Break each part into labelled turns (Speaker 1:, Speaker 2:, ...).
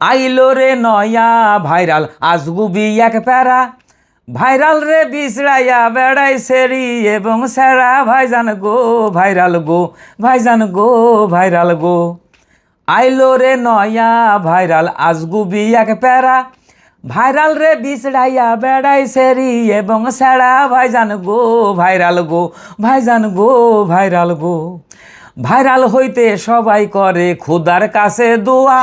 Speaker 1: আইলো রে নয়া ভাইরাল আজগুবি এক প্যারা। ভাইরাল রে বিছড়াইয়া বেড়াই সেরি এবং স্যারা ভাইজান গো, ভাইরাল গো, ভাইজান গো, ভাইরাল গো। আইলো রে নয়া ভাইরাল আজগুবি এক প্যারা। ভাইরাল রে বিছড়াইয়া বেড়াই সেরি এবং স্যারা ভাইজান গো, ভাইরাল গো, ভাইজান গো, ভাইরাল গো। ভাইরাল হইতে সবাই করে খুদার কাছে দোয়া।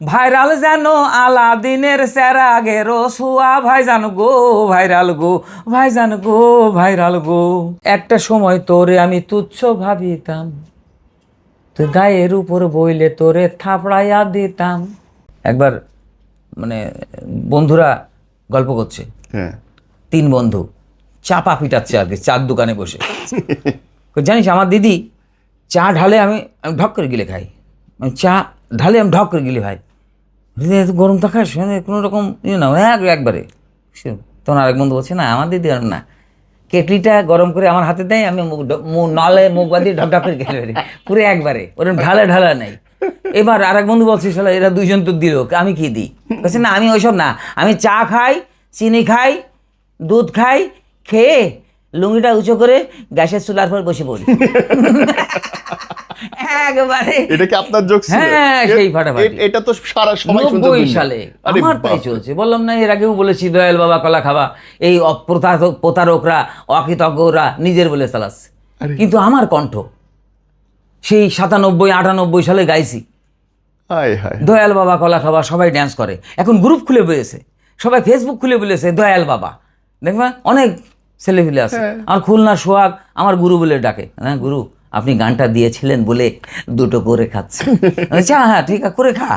Speaker 1: ভাইরাল যেন আলাদিনের স্যারা গেরো সুয়া ভাইজান গো ভাইরাল গো ভাই ভাইজান গো ভাইরাল গো। একটা সময় তোরে আমি তুচ্ছ ভাবিতাম তুই গায়ের উপর বইলে তোরে থাপড়াইয়া দিতাম। একবার মানে বন্ধুরা গল্প করছে।
Speaker 2: হ্যাঁ।
Speaker 1: তিন বন্ধু চা পা পিটাচ্ছে আর কি চার দোকানে বসে। জানিস আমার দিদি চা ঢালে আমি আমি ঢক করে গিলে খাই। চা ঢালে আমি ঢক করে গিলে ভাই এত গরম খাস মানে কোনো রকম ইয়ে না এক একবারে। তখন আরেক বন্ধু বলছে, না, আমার দিদি আর না। কেটলিটা গরম করে আমার হাতে দেয়, আমি মুখ নলে মুখ বাঁধিয়ে ঢক করে গেলে পুরো একবারে ওরকম ঢালা ঢালা নাই। এবার আরেক বন্ধু বলছে, শালা, এরা দুইজন তো দিল, আমি কি দিই? বলছে, না, আমি ওইসব না, আমি চা খাই, চিনি খাই, দুধ খাই, খেয়ে লুঙ্গিটা উঁচু করে গ্যাসের চুলার পর বসে পড়ি। একবারে।
Speaker 2: এটা কি আপনার জোক ছিল?
Speaker 1: হ্যাঁ, সেই ফাটাফাটি।
Speaker 2: এটা তো সারা সময়
Speaker 1: নব্বই সালে। আমার তাই চলছে। বললাম না এর আগেও বলেছি দয়াল বাবা কলা খাবা। এই প্রতারকরা অকৃতজ্ঞরা নিজের বলে চালাচ্ছে কিন্তু আমার কণ্ঠ সেই সাতানব্বই আটানব্বই সালে গাইছি।
Speaker 2: হায় হায়।
Speaker 1: দয়াল বাবা কলা খাবা সবাই ড্যান্স করে। এখন গ্রুপ খুলে বলেছে। সবাই ফেসবুক খুলে বলেছে দয়াল বাবা। দেখবা অনেক ছেলেপিলে আছে। আমার খুলনা সোহাগ আমার গুরু বলে ডাকে। হ্যাঁ গুরু। আপনি গানটা দিয়েছিলেন বলে দুটো করে খাচ্ছে। আচ্ছা হ্যাঁ ঠিক আছে করে খা।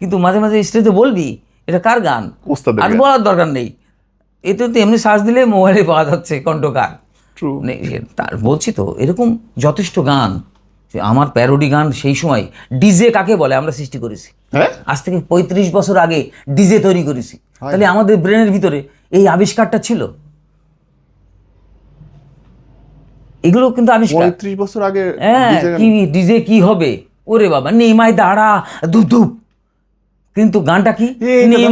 Speaker 1: কিন্তু মাঝে মাঝে স্টেজে বলবি এটা কার গান? আর বলার দরকার নেই। এতে তো এমনি সার্চ দিলে মোবাইলে পাওয়া যাচ্ছে কণ্ঠকার. মানে তার বলছি তো এরকম যথেষ্ট গান। আমার প্যারোডি গান সেই সময় ডিজে কাকে বলে? আমরা সৃষ্টি করেছি।
Speaker 2: হ্যাঁ?
Speaker 1: আজ থেকে পঁয়ত্রিশ বছর আগে ডিজে তৈরি করেছি। তাহলে আমাদের ব্রেনের ভিতরে এই আবিষ্কারটা ছিল? এগুলো কিন্তু আবিষ্কার
Speaker 2: পঁয়ত্রিশ বছর আগে
Speaker 1: হ্যাঁ কি ডিজে কি হবে ওরে বাবা নিমাই দাঁড়া ধুপ ধুপ কিন্তু গানটা কি
Speaker 2: দাদা।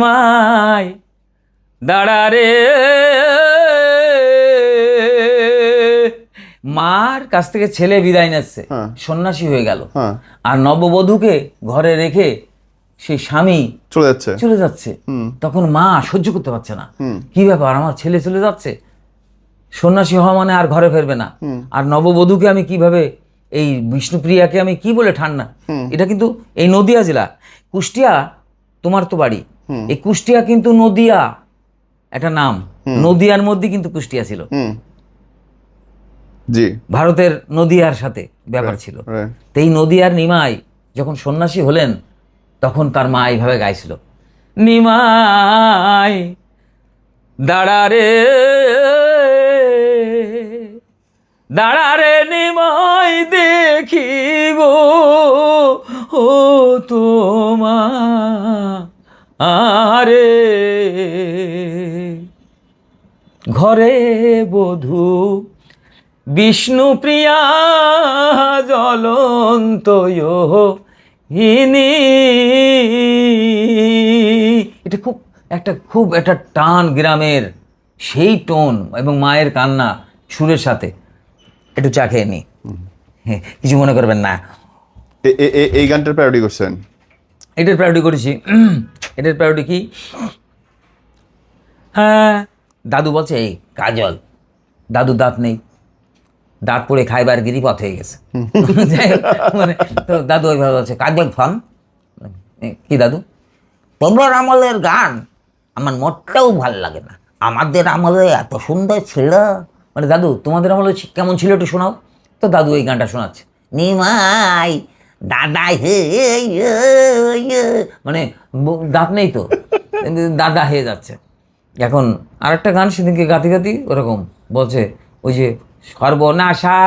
Speaker 1: দাঁড়া রে মার কাছ থেকে ছেলে বিদায় নিচ্ছে
Speaker 2: হ্যাঁ।
Speaker 1: সন্ন্যাসী হয়ে গেল
Speaker 2: হ্যাঁ
Speaker 1: আর নববধূকে ঘরে রেখে সেই স্বামী
Speaker 2: চলে যাচ্ছে
Speaker 1: চলে যাচ্ছে তখন মা সহ্য করতে পারছে না কি ব্যাপার আমার ছেলে চলে যাচ্ছে সন্ন্যাসী হওয়া মানে আর ঘরে ফেরবে না। আর নববধূকে আমি কীভাবে এই বিষ্ণুপ্রিয়াকে আমি কি বলে ঠান্ডা? এটা কিন্তু এই নদিয়া জেলা। কুষ্টিয়া তোমার তো বাড়ি। এই কুষ্টিয়া কিন্তু নদিয়া। একটা নাম। নদিয়ার মধ্যে কিন্তু কুষ্টিয়া ছিল।
Speaker 2: জি।
Speaker 1: ভারতের নদিয়ার সাথে ব্যাপার ছিল। তো এই নদিয়ার নিমাই যখন সন্ন্যাসী হলেন তখন তার মা এইভাবে গাইছিল নিমাই দাঁড়া রে দাঁড়া রে নিমাই দেখিব, ও তোমা আরে ঘরে বধূ বিষ্ণুপ্রিয়া জ্বলন্ত হিনি এটা খুব, একটা খুব একটা টান গ্রামের সেই টোন এবং মায়ের কান্না সুরের সাথে। একটু চা খেয়ে নি। কিছু মনে করবেন না।
Speaker 2: এই গানটার প্যারোডি করছেন?
Speaker 1: এটার প্রায়োরিটি করেছি। এটার প্রায়োরিটি কি? হ্যাঁ দাদু বলছে এই কাজল দাদু দাঁত নেই। দাঁত পড়ে খাইবার গিরি পথ হয়ে গেছে। মানে তো দাদু ওইভাবে বলছে কাজল ফান। কি দাদু? তোমরা আমলের গান আমার মোটেও ভালো লাগে না। আমাদের আমলে এত সুন্দর ছিল। মানে দাদু তোমাদের আমলে কেমন ছিল একটু শোনাও? তো দাদু এই গানটা শোনাচ্ছে। নিমাই দাদা হে ইয়ে, ইয়ে। মানে দাঁত নেই তো। দাদা হয়ে যাচ্ছে। এখন আরেকটা গান সেদিনকে গাতি গাতি ওরকম বলছে ওই যে সর্বনাশা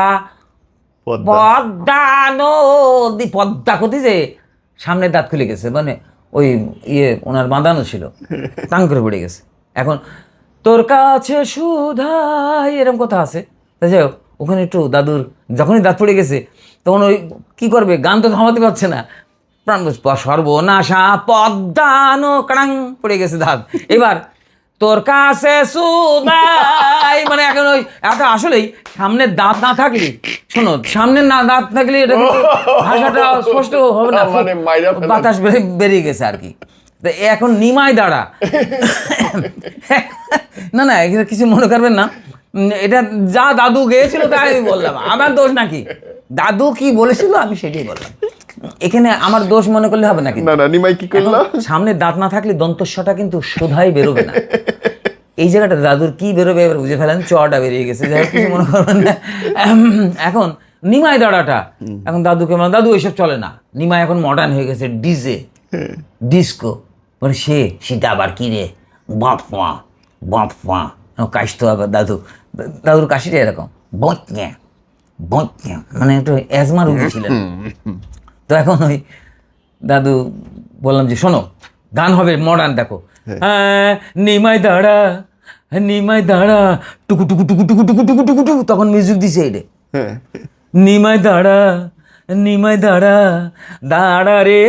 Speaker 2: পদ্মা।
Speaker 1: পদ্মা নদী পদ্মা কতি যে? সামনে দাঁত খুলে গেছে। মানে ওই ইয়ে ওনার বাঁধানো ছিল। টাং করে পড়ে গেছে। এখন তোর কাছে সুধাই এরকম কথা আছে। তা যাই ওখানে একটু দাদুর যখনই দাঁত পড়ে গেছে তখন ওই কি করবে গান তো থামাতে পারছে না। প্রাণ সর্বনাশা পদ্মানো কাড়াং পড়ে গেছে দাঁত। এবার তোর কাছে সুদাই মানে এখন ওই এটা আসলেই সামনের দাঁত না থাকলে শোনো সামনের না দাঁত থাকলে এটা ভাষাটা স্পষ্ট হবে না
Speaker 2: মানে।
Speaker 1: বাতাস বেরিয়ে গেছে আর কি। তো এখন নিমাই দাঁড়া। না না এখানে কিছু মনে করবেন না। এটা যা দাদু গেয়েছিল তাই আমি বললাম। আমার দোষ নাকি? দাদু কি বলেছিল আমি সেটাই বললাম। এখানে আমার দোষ মনে করলে হবে নাকি
Speaker 2: না না নিমাই কি করল?
Speaker 1: সামনে দাঁত না থাকলে দন্তস্বটা কিন্তু সোধাই বেরোবে না। এই জায়গাটা দাদুর কি বেরোবে এবার বুঝে ফেলেন চটা বেরিয়ে গেছে। যাই কিছু মনে করবেন না। এখন নিমাই দাঁড়াটা। এখন দাদুকে মানে দাদু এসব চলে না। নিমাই এখন মডার্ন হয়ে গেছে ডিজে ডিস্কো মানে সে সেটা আবার কি রে? বাপ বাপ কাশতো আবার দাদু দাদুর কাশিটা এরকম। বঁচে বঁচে মানে একটু অ্যাজমা রুগী ছিলেন। তো এখন ওই দাদু বললাম যে শোনো গান হবে মডার্ন দেখো। হ্যাঁ। নিমাই দাঁড়া নিমাই দাঁড়া। টুকু টুকু টুকু টুকু টুকু টুকু টুকু টুকু তখন মিউজিক দিছে এটা
Speaker 2: হ্যাঁ।
Speaker 1: নিমাই দাঁড়া নিমাই দাঁড়া দাঁড়া রে।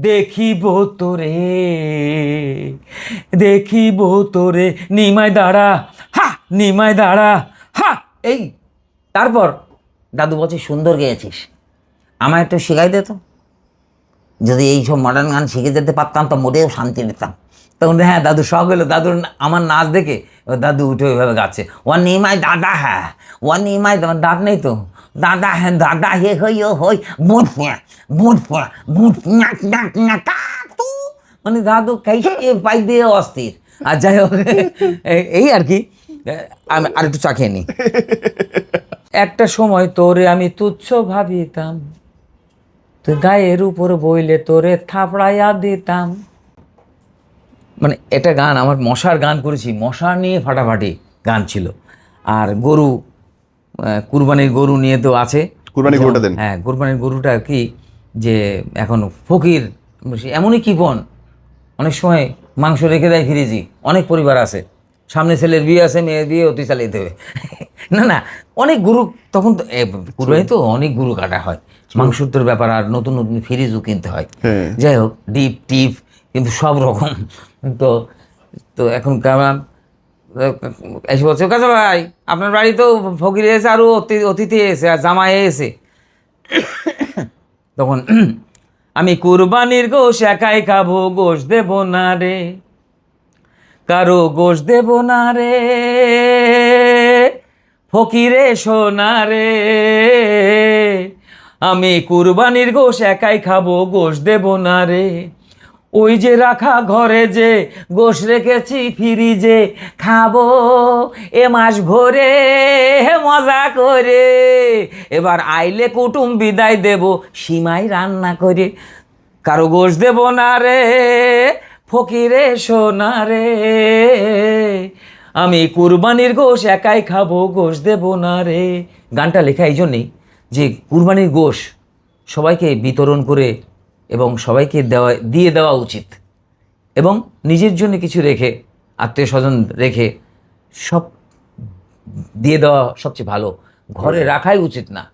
Speaker 1: দেখিব তোরে দেখিব তোরে নিমায় দাঁড়া, হা নিমায় দাঁড়া, হা, এই, তারপর, দাদু বলছে, সুন্দর গেয়েছিস। আমায় একটু শেখাই দে তো। যদি এই সব মডার্ন গান শিখে যেতে পারতাম, তো মোটেও শান্তি নিতাম। তখন হ্যাঁ দাদু, শখ হলো। দাদুর আমার নাচ দেখে দাদু উঠে ওইভাবে গাচ্ছে। ও নিমাই দাদা হ্যাঁ ও নিমাই তোমার দাঁত নেই তো? দাদা হ্যাঁ দাদা হে হই, ও হই বুট ফুয়া বুট ফুয়া বুট নাক। মানে দাদু কাইসে পাই দিয়ে অস্থির। আর যাই হোক, এই- এই আর কি। আমি আর একটু চা খেয়ে নিই একটা সময় তোরে আমি তুচ্ছ ভাবিতাম। তুই গায়ের উপর বইলে তোরে থাপড়াইয়া দিতাম। মানে এটা গান আমার মশার গান করেছি। মশা নিয়ে ফাটাফাটি গান ছিল। আর গরু কুরবানির গরু নিয়ে তো আছে।
Speaker 2: কুরবানির গরুটা দেন।
Speaker 1: হ্যাঁ কুরবানির গরুটা কি যে এখন ফকির এমনই কিপন। অনেক সময় মাংস রেখে দেয় ফ্রিজি। অনেক পরিবার আছে। সামনে ছেলের বিয়ে আছে মেয়ের বিয়ে অতি চালিয়ে দেবে। না না অনেক গরু তখন তো কুরবানি তো অনেক গরু কাটা হয়। মাংসর তোর ব্যাপার আর নতুন নতুন ফ্রিজও কিনতে হয়।
Speaker 2: হ্যাঁ।
Speaker 1: যাই হোক ডিপ টিপ সব রকম। তো তো এখন কেমন? এসে বলছে কাজা ভাই, আপনার বাড়ি তো ফকির এসে আরও অতি- অতিথি এসে আর জামাই এসে। তখন, আমি কুরবানির গোশ একাই খাব, গোশ দেব না রে। কারও গোশ দেব না রে। ফকিরে সোনা রে। আমি কুরবানির গোশ একাই খাব, গোশ দেব না রে। ওই যে রাখা ঘরে যে গোশ রেখেছি ফ্রিজে, খাব এ মাস ভরে মজা করে। এবার আইলে কুটুম বিদায় দেব, সীমাই রান্না করে। কারও গোশ দেব না রে, ফকিরে সোনা রে। আমি কুরবানির গোশ একাই খাব, গোশ দেব না রে। গানটা লেখা এই জন্যেই যে কুরবানির গোশ সবাইকে বিতরণ করে এবং সবাইকে দেওয়া দিয়ে দেওয়া উচিত। এবং নিজের জন্য কিছু রেখে আত্মীয় স্বজন রেখে সব দিয়ে দেওয়া সবচেয়ে ভালো। ঘরে রাখাই উচিত না।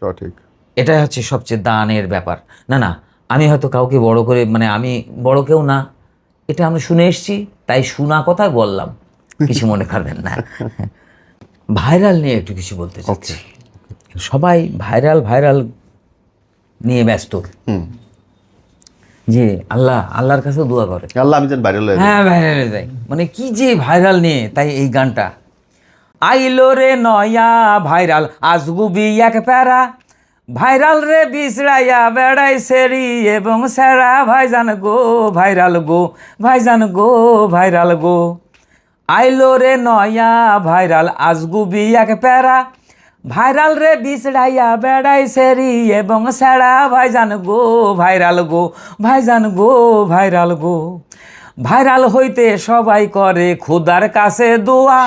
Speaker 2: সঠিক।
Speaker 1: এটাই হচ্ছে সবচেয়ে দানের ব্যাপার। না না আমি হয়তো কাউকে বড় করে মানে আমি বড় কেউ না। এটা আমি শুনে এসেছি তাই শোনা কথা বললাম। কিছু মনে করবেন না। ভাইরাল নিয়ে একটু কিছু বলতে চাচ্ছি। সবাই ভাইরাল ভাইরাল নিয়ে ব্যস্ত। যে আল্লাহ আল্লাহর কাছেও দোয়া করে।
Speaker 2: আল্লাহ আমি যেন ভাইরাল হয়ে
Speaker 1: হ্যাঁ ভাইরাল হয়ে যায় মানে কি যে ভাইরাল নিয়ে তাই এই গানটা। আইলো রে নয়া ভাইরাল আজগুবি এক প্যারা। ভাইরাল রে বিছড়াইয়া বেড়াই সেরি এবং স্যারা ভাইজান গো ভাইরাল গো ভাইজান গো ভাইরাল গো। আইলো রে নয়া ভাইরাল আজগুবি এক প্যারা। ভাইরাল রে বিছড়াইয়া বেড়াই সেরি এবং স্যারা ভাইজান গো, ভাইরাল গো, ভাইজান গো, ভাইরাল গো। ভাইরাল হইতে সবাই করে খুদার কাছে দোয়া।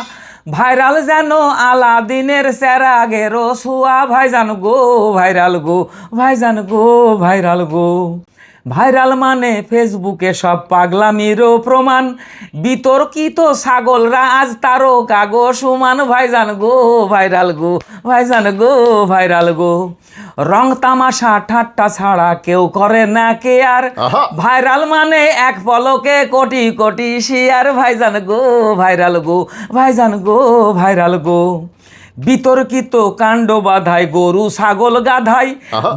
Speaker 1: ভাইরাল যেন আলাদিনের সেরা গেরো সুয়া। ভাইজান গো, ভাইরাল গো, ভাইজান গো, ভাইরাল গো। ভাইরাল মানে ফেসবুকে সব পাগলামিরও প্রমাণ। বিতর্কিত ছাগলরা আজ তারও কাগো সমান ভাইজান গো ভাইরাল গো ভাইজান গো ভাইরাল গো। রং তামাশা ঠাট্টা ছাড়া কেউ করে না কে আর ভাইরাল মানে এক পলকে কোটি কোটি শিয়ার। ভাইজান গো ভাইরাল গো ভাইজান গো ভাইরাল গো। বিতর্কিত কাণ্ড বাধাই গরু ছাগল গাধাই।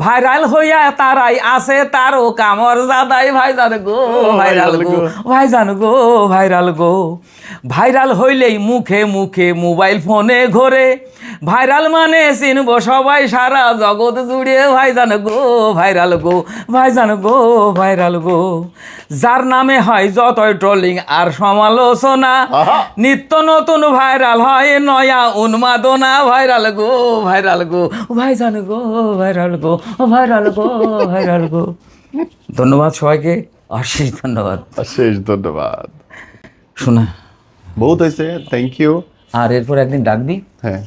Speaker 1: ভাইরাল হইয়া তারাই আছে তারও কামর জাদাই। ভাইজান গো ভাইরাল গো ভাই ভাইজান গো ভাইরাল গো। ভাইরাল হইলেই মুখে মুখে মোবাইল ফোনে ঘোরে। ভাইরাল মানে চিনব সবাই সারা জগৎ জুড়ে। ভাই ভাইজান গো ভাইরাল গো ভাই ভাইজান গো ভাইরাল গো। যার নামে হয় যতই ট্রলিং আর সমালোচনা। নিত্য নতুন ভাইরাল হয় নয়া উন্মাদনা। ভাইরাল গো ভাইরাল গো ভাই ভাইজান go viral go viral go viral go. ধন্যবাদ সবাইকে অশেষ ধন্যবাদ।
Speaker 2: শেষ ধন্যবাদ।
Speaker 1: শোনা।
Speaker 2: বহুত হয়েছে থ্যাংক ইউ
Speaker 1: আর এরপর একদিন ডাকবি
Speaker 2: হ্যাঁ।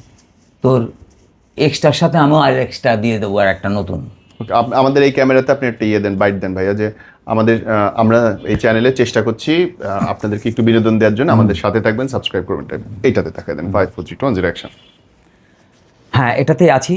Speaker 1: তোর এক্সট্রার সাথে আমিও আর এক্সট্রা দিয়ে দেবো আর একটা নতুন।
Speaker 2: আমাদের এই ক্যামেরাতে আপনি একটা ইয়ে দেন বাইট দেন ভাইয়া যে আমাদের আমরা এই চ্যানেলে চেষ্টা করছি আপনাদেরকে একটু বিনোদন দেওয়ার জন্য। আমাদের সাথে থাকবেন সাবস্ক্রাইব করবেন এইটাতে দেখা দেন five four three two zero action
Speaker 1: হ্যাঁ এটাতেই আছি।